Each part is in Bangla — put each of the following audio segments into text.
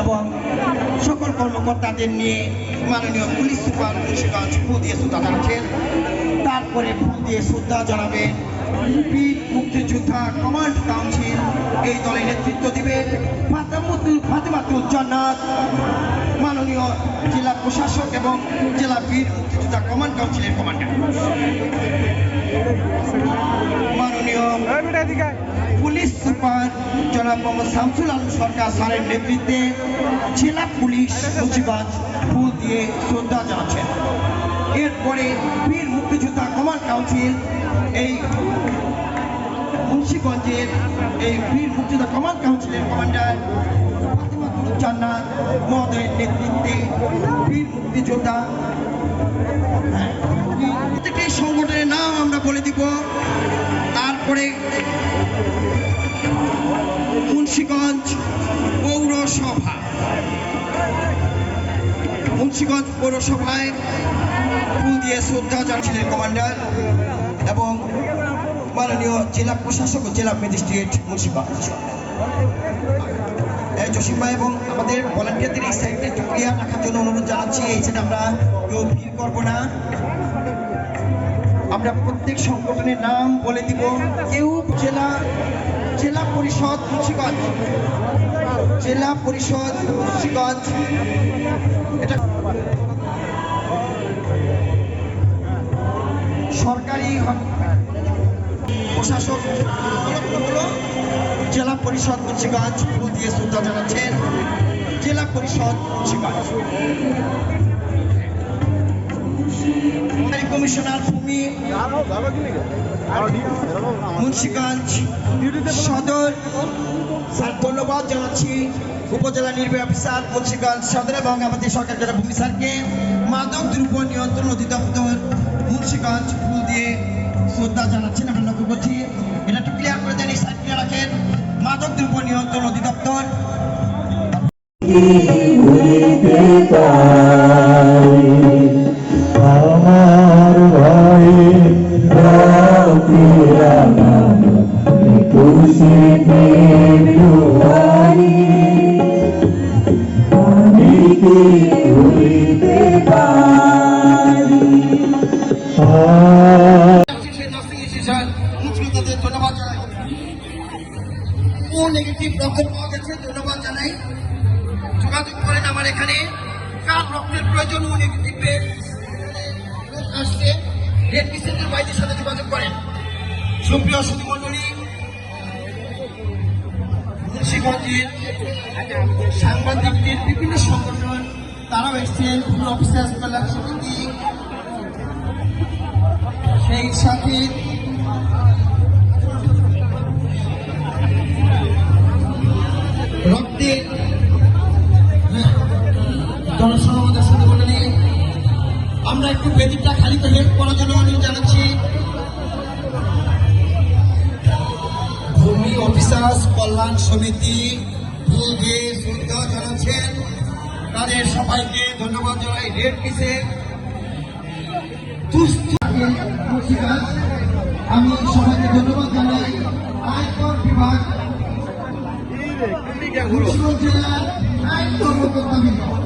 এবং সকল কর্মকর্তাদের নিয়ে মাননীয় পুলিশ সুপার মুন্সিগঞ্জ ফুল দিয়ে শ্রদ্ধা জানাচ্ছেন তারপরে ফুল দিয়ে শ্রদ্ধা জানাবেন বীর মুক্তিযোদ্ধা কমান্ড কাউন্সিল। এই দলে নেতৃত্ব দিবেন ফাতেমাতুল ফাতেমাতুল জান্নাত। মাননীয় জেলা প্রশাসক এবং জেলা বীর মুক্তিযোদ্ধা কমান্ড কাউন্সিলের কমান্ডার। মাননীয় পুলিশ সুপার জনাব মোহাম্মদ শামসুল আলম সরকার স্যারের নেতৃত্বে জেলা পুলিশ মুন্সিগঞ্জ ফুল দিয়ে শ্রদ্ধা জানাচ্ছেন। এরপরে বীর মুক্তিযোদ্ধা কমান্ড কাউন্সিল এই মুন্সিগঞ্জের এই বীর মুক্তিযোদ্ধা কমান্ড কাউন্সিলের কমান্ডার জান্নাত মহোদয়ের নেতৃত্বে বীর মুক্তিযোদ্ধা। হ্যাঁ, প্রত্যেকটি সংগঠনের নাম আমরা বলে দিব। তারপরে মুন্সিগঞ্জ পৌরসভা। মুন্সিগঞ্জ পৌরসভায় ফুল দিয়ে শ্রদ্ধা জানাচ্ছিলেন কমান্ডার এবং মাননীয় জেলা প্রশাসক ও জেলা ম্যাজিস্ট্রেট মুন্সিগঞ্জ। জসিম এবং আমাদের ভলান্টিয়ারদের এই সাইডে ক্লিয়ার রাখার জন্য অনুরোধ জানাচ্ছি, এই সাইডে আমরা কেউ ভিড় করব না। আমরা প্রত্যেক সংগঠনের নাম বলে দিব। কেউ জেলা জেলা পরিষদ মুন্সিগঞ্জ জেলা পরিষদ মুন্সিগঞ্জ এটা সরকারি প্রশাসক জেলা পরিষদ মুন্সিগঞ্জ ফুল দিয়ে শ্রদ্ধা জানাচ্ছেন। জেলা পরিষদ মুন্সিগঞ্জ কমিশনার ভূমি মুন্সিগঞ্জ সদর। স্যার, ধন্যবাদ জানাচ্ছি উপজেলা নির্বাহী অফিসার মুন্সিগঞ্জ সদর এবং আমাদের সরকার যারা ভূমি স্যারকে। মাদক দ্রব্য নিয়ন্ত্রণ অধিদপ্তর মুন্সিগঞ্জ ফুল দিয়ে শ্রদ্ধা জানাচ্ছেন আমরা লক্ষ্য করছি। এটা একটু ক্লিয়ার করে দেন সাইড ক্লিয়ার রাখেন। মাদক দ্রব্য নিয়ন্ত্রণ অধিদপ্তর। পারি নেগেটিভ রক্ত পাওয়া গেছে, ধন্যবাদ জানাই। যোগাযোগ করেন আমার এখানে। কার রক্তের প্রয়োজন ও নেগেটিভের লোক আসছে। রেড ক্রিসেন্টের বাইদের সাথে যোগাযোগ করেন। সুপ্রিয় সুধী মন্ডলী মুন্সিগঞ্জের সাংবাদিকদের বিভিন্ন সংগঠন, তারাও এসছেন। পুরো অফিসার্স কল্যাণ সেই সাথে আমরা একটু বেদিকটা খালিতে হেল্প করার জন্য অনুরোধ জানাচ্ছি। ভূমি অফিসার্স কল্যাণ সমিতি জানাচ্ছেন। তাদের সবাইকে ধন্যবাদ জানাই। রেড পিসে আমি সবাইকে ধন্যবাদ জানাই। আয়কর বিভাগ জেলার আইন কর্মকর্তা বিভাগ।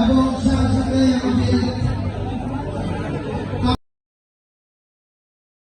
এবং সাথে সাথে আমাদের